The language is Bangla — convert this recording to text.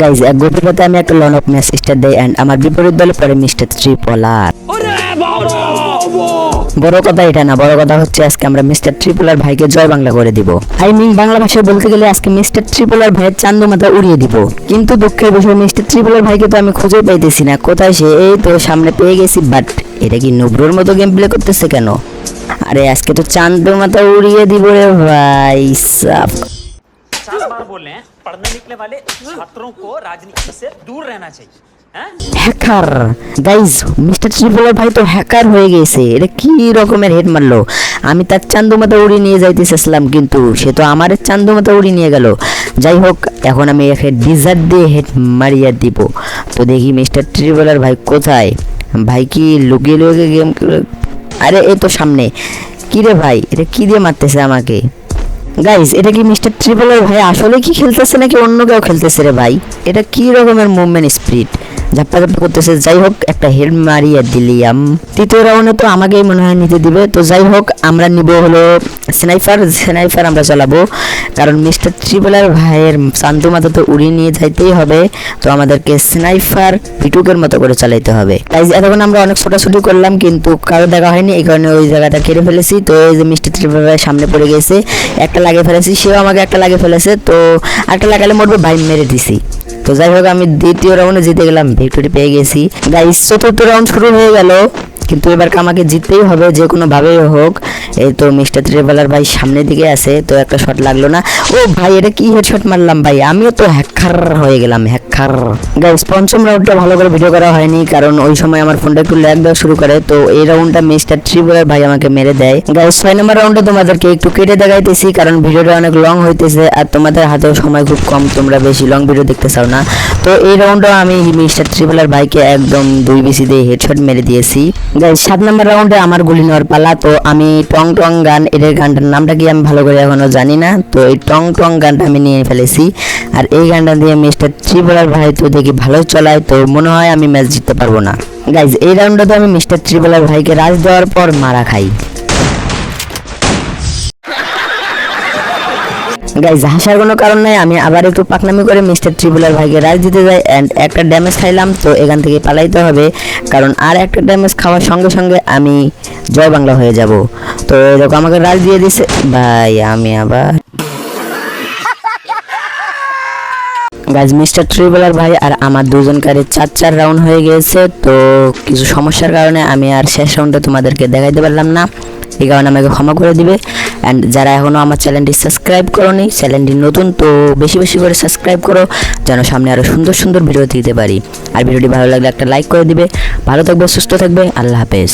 গাইজ এক গভীরতাতে আমি একটা লন অফ ম্যাচ স্টার দেই অ্যান্ড আমার বিপরীত দলে পরে মিস্টার ট্রিপলার বড় কথা এটা না বড় কথা হচ্ছে আজকে আমরা মিস্টার ট্রিপলার ভাইকে জয় বাংলা করে দিব। আই মিন বাংলা ভাষায় বলতে গেলে আজকে মিস্টার ট্রিপলার ভাইয়ের চান্দু মাথা উড়িয়ে দিব। কিন্তু দুঃখের বিষয় মিস্টার ট্রিপলার ভাইকে তো আমি খুঁজে পাইতেছি না। কোথায় সে? এই তো সামনে পেয়ে গেছি বাট এটা কি নুব্রোর মতো গেম প্লে করতেছে কেন? আরে আজকে তো চান্দু মাথা উড়িয়ে দিব রে ভাই সাফ पचास बार बोल रहे हैं पढ़ने निकले वाले छात्रों को राजनीति से दूर रहना चाहिए हैं হ্যাকার গাইজ মিস্টার ট্রিপলার ভাই তো হ্যাকার হয়ে গেছে এটা কি রকমের হেড মারলো আমি তার চান্দু মাথা উড়ি নিয়ে যাইতেছিলাম কিন্তু সে তো আমার চান্দু মাথা উড়ি নিয়ে গেল যাই হোক এখন আমি একে ডিজার্ট দিয়ে হেড মারিয়া দিব তো দেখি মিস্টার ট্রিপলার ভাই কোথায় ভাই কি লুকিয়ে লুকিয়ে গেম আরে এই তো সামনে কি রে ভাই এটা কি দিয়ে মারতেছে আমাকে গাইস এটা কি মিস্টার ট্রিপলার ভাই আসলে কি খেলতেছে নাকি অন্য কেউ খেলতেছে রে ভাই? এটা কি রকমের মুভমেন্ট স্পিড ঝাপ্পা করতেছে, যাই হোক, একটা হেড মারিয়ে দিলিয়াম। তৃতীয় রাউন্ডে তো আমাকেই মনে হয় নিতে দিবে। তো যাই হোক, আমরা নিব হলো স্নাইপার স্নাইপার আমরা চালাবো। কারণ মিস্টার ট্রিপলার ভাইয়ের শান্ত মাথা তো উড়িয়ে নিয়ে যাইতেই হবে। তো আমাদেরকে স্নাইপার ভিটুকের মতো করে চালাইতে হবে। গাইজ এতক্ষণ আমরা অনেক ছোটাছুটি করলাম, কিন্তু কারও দেখা হয়নি, এই কারণে ওই জায়গাটা কেড়ে ফেলেছি। তো এই যে মিস্টার ট্রিপলার ভাই সামনে পড়ে গেছে, একটা লাগিয়ে ফেলেছি, সেও আমাকে একটা লাগিয়ে ফেলেছে। তো একটা লাগালে মরবে, ভাই মেরে দিছি। তো যাই হোক, আমি দ্বিতীয় রাউন্ডে জিতে গেলাম ভিক্টরি পেয়ে গেছি। গাইস চতুর্থ রাউন্ড শুরু হয়ে গেল। কিন্তু এবার আমাকে জিততেই হবে, যে কোনো ভাবেই হোক। এই তো মিস্টার ট্রেভেলার ভাই সামনের দিকে আছে, তো একটা শট লাগল না। ও ভাই, এটা কি হেডশট মারলাম ভাই? আমিও তো হ্যাকার হয়ে গেলাম হ্যাকার গাইস পঞ্চম রাউন্ডটা ভালো করে ভিডিও করা হয়নি, কারণ ওই সময় আমার ফোনটা একটু ল্যাগ দেওয়া শুরু করে, তো এই রাউন্ডটা মিস্টার ট্রিবলার ভাই আমাকে মেরে দেয়। গাইস ছয় নম্বর রাউন্ডে তোমাদেরকে একটু কেটে দেখাইতেছি, কারণ ভিডিওটা অনেক লং হইতেছে, আর তোমাদের হাতেও সময় খুব কম, তোমরা বেশি লং ভিডিও দেখতে চাও না। তো এই রাউন্ডেও আমি মিস্টার ট্রিবলার ভাইকে একদম দুই বিসি দিয়ে হেডশট মেরে দিয়েছি। গাইস সাত নম্বর রাউন্ডে আমার গুলি নেওয়ার পালা, তো আমি টং টং গান, এদের গানটার নামটা কি আমি ভালো করে এখনও জানি না, তো এই টং টং গানটা আমি নিয়ে ফেলেছি। আর এই গানটা দিয়ে মিস্টার ত্রিপুরার ভাই তো দেখি ভালো চলায়, তো মনে হয় আমি ম্যাচ জিততে পারব না। গাইজ এই রাউন্ডে তো আমি মিস্টার ত্রিপুরার ভাইকে রাজ দেওয়ার পর মারা খাই। গাইজ হাসার কোনো কারণ নাই, আমি আবার একটু পাকনামি করে মিস্টার ট্রিবুলার ভাইকে রাজ দিতে যাই অ্যান্ড একটা ড্যামেজ খাইলাম, তো এখান থেকে পালাইতে হবে। কারণ আর একটা ড্যামেজ খাওয়ার সঙ্গে সঙ্গে আমি জয় বাংলা হয়ে যাব। তো এরকম আমাকে রাজ দিয়ে দিছে। ভাই, আমি আবার গাইজ মিস্টার ট্রিবলার ভাই আর আমার দুজনকারে চার চার রাউন্ড হয়ে গিয়েছে তো কিছু সমস্যার কারণে আমি আর শেষ রাউন্ডে তোমাদেরকে দেখাইতে পারলাম না। এই কারণে আমাকে ক্ষমা করে দিবে। অ্যান্ড যারা এখনও আমার চ্যানেলটি সাবস্ক্রাইব করোনি চ্যানেলটি নতুন, তো বেশি বেশি করে সাবস্ক্রাইব করো, যেন সামনে আরও সুন্দর সুন্দর ভিডিও দিতে পারি। আর ভিডিওটি ভালো লাগলে একটা লাইক করে দিবে। ভালো থাকবে, সুস্থ থাকবে, আল্লাহ হাফেজ।